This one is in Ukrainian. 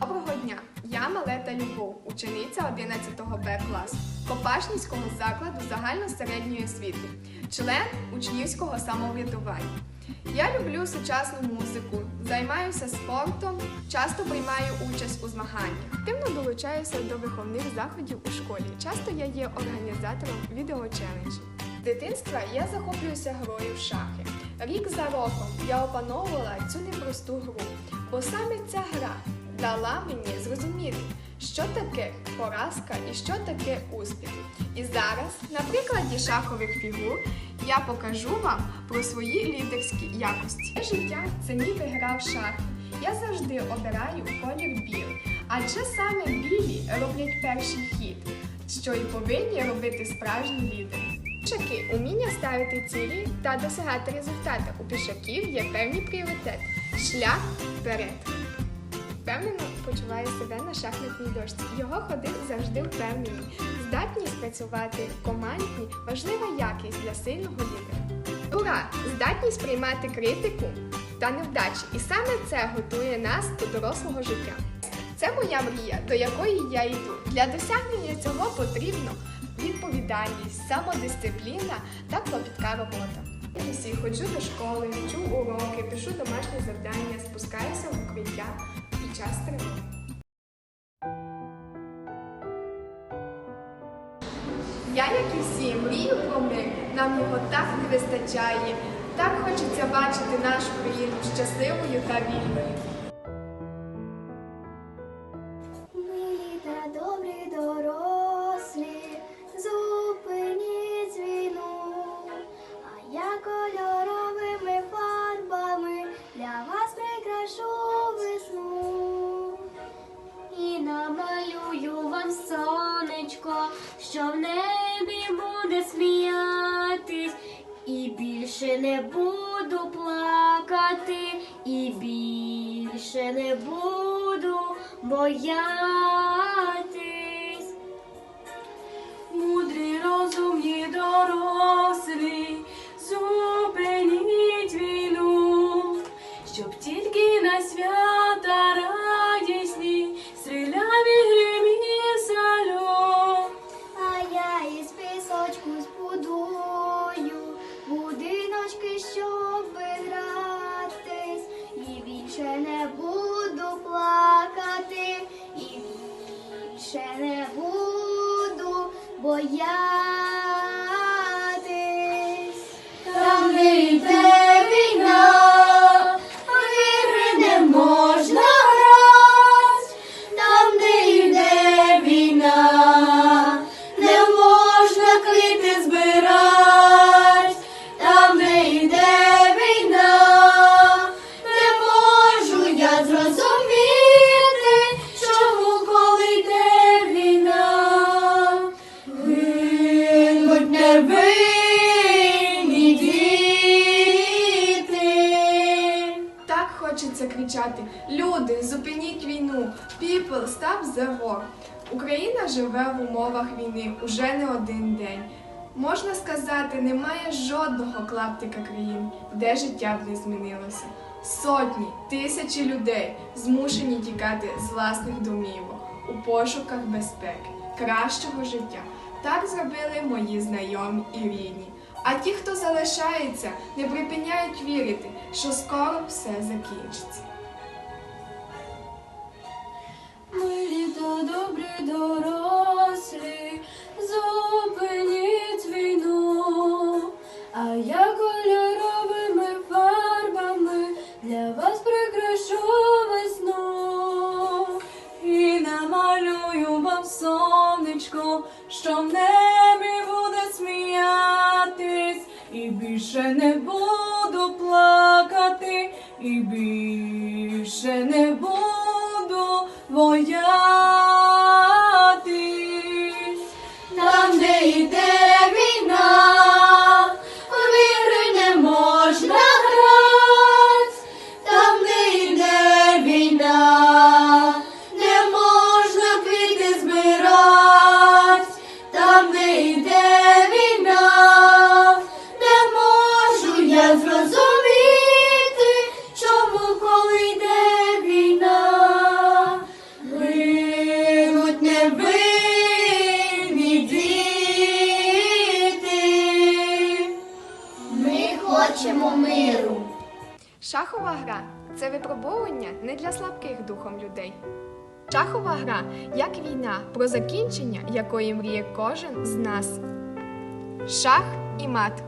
Доброго дня! Я Малета Любов, учениця 11 Б класу Копашницького закладу загальносередньої освіти, член учнівського самоврядування. Я люблю сучасну музику, займаюся спортом, часто приймаю участь у змаганнях. Активно долучаюся до виховних заходів у школі. Часто я є організатором відеочеленджів. З дитинства я захоплююся грою в шахи. Рік за роком я опановувала цю непросту гру, бо саме ця гра дала мені зрозуміти, що таке поразка і що таке успіх. І зараз, на прикладі шахових фігур, я покажу вам про свої лідерські якості. Життя це ніби гра в шахи. Я завжди обираю колір білий, адже саме білі роблять перший хід, що і повинні робити справжні лідери. Пішаки уміння ставити цілі та досягати результату. У пішаків є певні пріоритети. Шлях вперед. Впевнено почуває себе на шахматній дошці. Його ходи завжди впевнені. Здатність працювати в командні важлива якість для сильного лідера. Ура! Здатність приймати критику та невдачі. І саме це готує нас до дорослого життя. Це моя мрія, до якої я йду. Для досягнення цього потрібно відповідальність, самодисципліна та клопітка робота. Я ходжу до школи, вчу уроки, пишу домашні завдання, спускаюся в укриття час тривоги. Я, як і всі, мрію про мир. Нам його так не вистачає. Так хочеться бачити нашу країну щасливою та вільною. Милі та добрі дорослі, зупиніть війну, а я кольоровими фарбами для вас прикрашу що в небі буде сміятись, і більше не буду плакати, і більше не буду боятись. Будиночки, щоб гратись, і більше не буду плакати, і більше не буду боятись. Невинні діти. Так хочеться кричати: Люди, зупиніть війну! People, stop the war! Україна живе в умовах війни уже не один день. Можна сказати, немає жодного клаптика країн, де життя б не змінилося. Сотні, тисячі людей змушені тікати з власних домівок у пошуках безпеки, кращого життя. Так зробили мої знайомі і рідні. А ті, хто залишається, не припиняють вірити, що скоро все закінчиться. Милі та добрі дорослі, зупиніть війну, а я кольоровими фарбами для вас більше не буду плакати, і більше Шахова гра це випробовування не для слабких духом людей. Шахова гра як війна, про закінчення якої мріє кожен з нас. Шах і мат